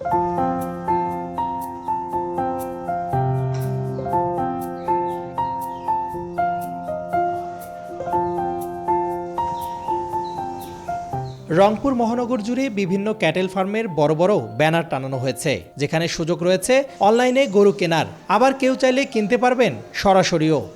রংপুর মহানগর জুড়ে বিভিন্ন ক্যাটেল ফার্মের বড় বড় ব্যানার টানানো হয়েছে, যেখানে সুযোগ রয়েছে অনলাইনে গরু কেনার। আবার কেউ চাইলে কিনতে পারবেন সরাসরিও।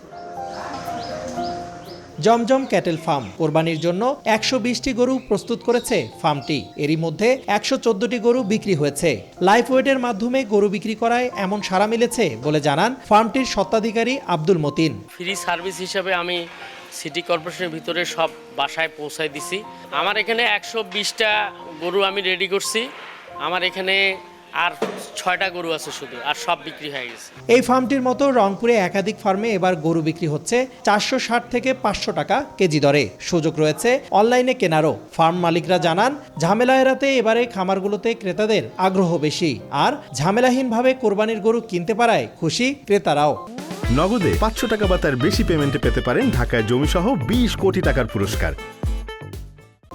জমজম ক্যাটেল ফার্ম কোরবানির জন্য একশো বিশটি গরু প্রস্তুত করেছে ফার্মটি। এরই মধ্যে একশো চোদ্দটি গরু বিক্রি হয়েছে। লাইফ ওয়েটের মাধ্যমে গরু বিক্রি করায় এমন সাড়া মিলেছে বলে জানান ফার্মটির স্বত্বাধিকারী আব্দুল মতিন। ফ্রি সার্ভিস হিসাবে আমি সিটি কর্পোরেশনের ভিতরে সব বাসায় পৌঁছায় দিছি। আমার এখানে একশো বিশটা গরু আমি রেডি করছি। আমার এখানে আর ছয়টা গরু আছে শুধু আর সব বিক্রি হয়ে গেছে। এই ফার্মটির মতো রংপুরে একাধিক ফার্মে এবার গরু বিক্রি হচ্ছে চারশো ষাট থেকে পাঁচশো টাকা কেজি দরে। সুযোগ রয়েছে অনলাইনে কেনারও। ফার্ম মালিকরা জানান ঝামেলা এড়াতে এবারে খামারগুলোতে ক্রেতাদের আগ্রহ বেশি আর ঝামেলাহীনভাবে কোরবানির গরু কিনতে পারায় খুশি ক্রেতারাও। নগদে পাঁচশো টাকা বা তার বেশি পেমেন্টে পেতে পারেন ঢাকায় জমিসহ বিশ কোটি টাকার পুরস্কার।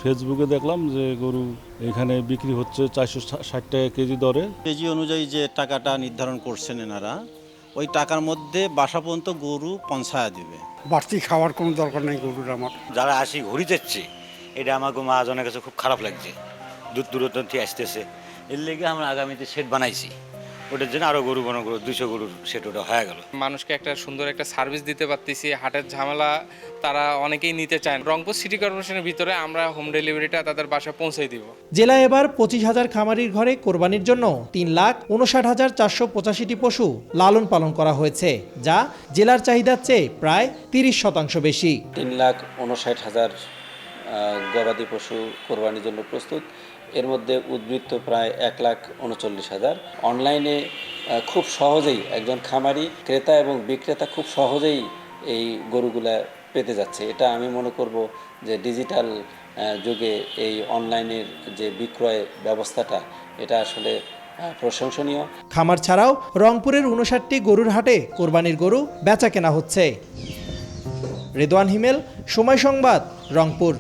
ফেসবুকে দেখলাম যে গরু এখানে বিক্রি হচ্ছে চারশো ষাট টাকা কেজি দরে। কেজি অনুযায়ী যে টাকাটা নির্ধারণ করছেন এনারা ওই টাকার মধ্যে বাসা পর্যন্ত গরু পঞ্চায়া দিবে। বাড়তি খাওয়ার কোনো দরকার নেই গরুর আমার। যারা আসি ঘুরি যাচ্ছে এটা আমাকে মহাজনের কাছে খুব খারাপ লাগছে। দূর দূরত্ব থেকে আসতেছে। এর লেগে আমরা আগামীতে সেট বানাইছি। ওটার জন্য আরও গরু বড় গরু দুশো গরুর সেট ওটা হয়ে গেল। মানুষকে একটা সুন্দর একটা সার্ভিস দিতে পারতেছি। হাটের ঝামেলা তারা অনেকেই নিতে চায় রংপুর সিটি কর্পোরেশনের ভিতরে আমরা হোম ডেলিভারিটা তাদের বাসায় পৌঁছে দিব। জেলায় এবার পঁচিশ হাজার খামারির ঘরে কোরবানির জন্য তিন লাখ উনষাট হাজার চারশো পঁচাশিটি পশু লালন পালন করা হয়েছে যা জেলার চাহিদার চেয়ে প্রায় তিরিশ শতাংশ বেশি। তিন লাখ উনষাট হাজার গবাদি পশু কোরবানির জন্য প্রস্তুত। এর মধ্যে উদ্বৃত্ত প্রায় এক লাখ উনচল্লিশ হাজার। অনলাইনে খুব সহজেই একজন খামারি, ক্রেতা এবং বিক্রেতা খুব সহজেই এই গরুগুলা পেতে যাচ্ছে। এটা আমি মনে করব যে ডিজিটাল যুগে এই অনলাইনের যে বিক্রয় ব্যবস্থাটা, এটা আসলে প্রশংসনীয়। খামার ছাড়াও রংপুরের উনষাটটি গরুর হাটে কোরবানির গরু বেচা কেনা হচ্ছে। রেদওয়ান হিমেল, সময় সংবাদ, রংপুর।